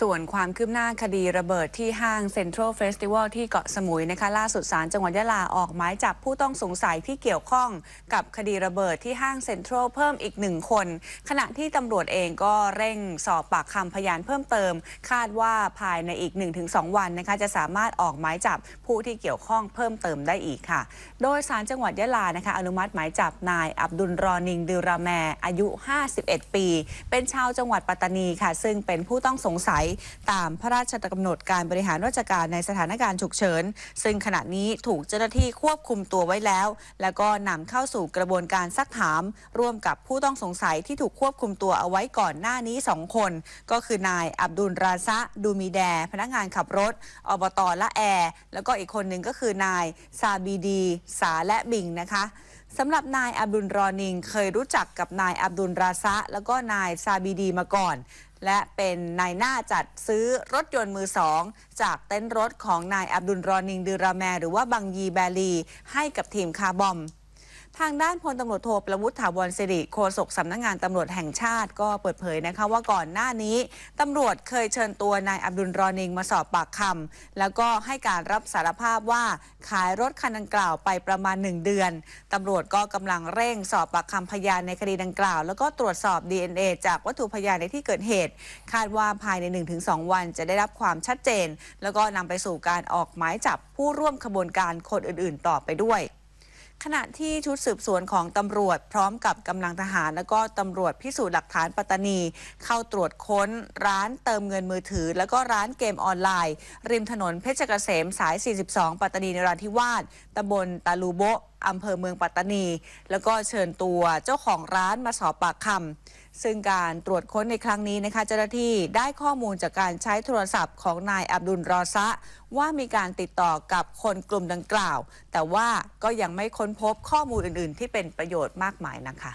ส่วนความคืบหน้าคดีระเบิดที่ห้างเซ็นทรัลเฟสติวัลที่เกาะสมุยนะคะล่าสุดศาลจังหวัดยะลาออกหมายจับผู้ต้องสงสัยที่เกี่ยวข้องกับคดีระเบิดที่ห้างเซ็นทรัลเพิ่มอีกหนึ่งคน ขณะที่ตำรวจเองก็เร่งสอบปากคำพยานเพิ่มเติม คาดว่าภายในอีก 1-2 วันนะคะจะสามารถออกหมายจับผู้ที่เกี่ยวข้องเพิ่มเติมได้อีกค่ะ โดยศาลจังหวัดยะลานะคะอนุมัติหมายจับนายอับดุลรอนิงดิราแมอายุ 51 ปี เป็นชาวจังหวัดปัตตานีค่ะ ซึ่งเป็นผู้ต้องสงสัยตามพระราชกำหนดการบริหารราชการในสถานการณ์ฉุกเฉิน ซึ่งขณะนี้ถูกเจ้าหน้าที่ควบคุมตัวไว้แล้ว แล้วก็นำเข้าสู่กระบวนการซักถาม ร่วมกับผู้ต้องสงสัยที่ถูกควบคุมตัวเอาไว้ก่อนหน้านี้ 2 คน ก็คือนายอับดุลราซะดูมีแด พนักงานขับรถอบตละแอ แล้วก็อีกคนหนึ่งก็คือนายซาบีดี สาและบิงนะคะสำหรับนายอับดุลรอนิงเคยรู้จักกับนายอับดุลราซะ แล้วก็นายซาบีดีมาก่อน และเป็นนายหน้าจัดซื้อรถยนต์มือสองจากเต็นท์รถของนายอับดุลรอนิงดือราแม หรือว่าบังยีแบลี ให้กับทีมคาร์บอม ทางด้านพลตำรวจโทประวุฒิถาวรสิริโฆษกสำนักงานตำรวจแห่งชาติก็เปิดเผยนะคะ ว่าก่อนหน้านี้ตำรวจเคยเชิญตัวนายอับดุลรอนิงมาสอบปากคำแล้วก็ให้การรับสารภาพว่าขายรถคันดังกล่าวไปประมาณ 1 เดือนตำรวจก็กำลังเร่งสอบปากคำพยานในคดีดังกล่าว แล้วก็ตรวจสอบ DNA จากวัตถุพยานในที่เกิดเหตุ คาดว่าภายใน 1-2 วันจะได้รับความชัดเจน แล้วก็นำไปสู่การออกหมายจับผู้ร่วมขบวนการคนอื่น ๆ ต่อไปด้วย ขณะที่ชุดสืบสวนของตำรวจพร้อมกับกำลังทหาร และก็ตำรวจพิสูจน์หลักฐานปัตตานี เข้าตรวจค้นร้านเติมเงินมือถือ แล้วก็ร้านเกมออนไลน์ ริมถนนเพชรเกษมสาย 42 ปัตตานีนราธิวาสตำบลตาลูโบอำเภอเมืองปัตตานี แล้วก็เชิญตัวเจ้าของร้านมาสอบปากคำซึ่งการตรวจค้นในครั้งนี้นะคะเจ้าหน้าที่ได้ข้อมูลจากการใช้โทรศัพท์ของนายอับดุลรอซะ ว่ามีการติดต่อกับคนกลุ่มดังกล่าว แต่ว่าก็ยังไม่ค้นพบข้อมูลอื่น ๆ ที่เป็นประโยชน์มากมายนะคะ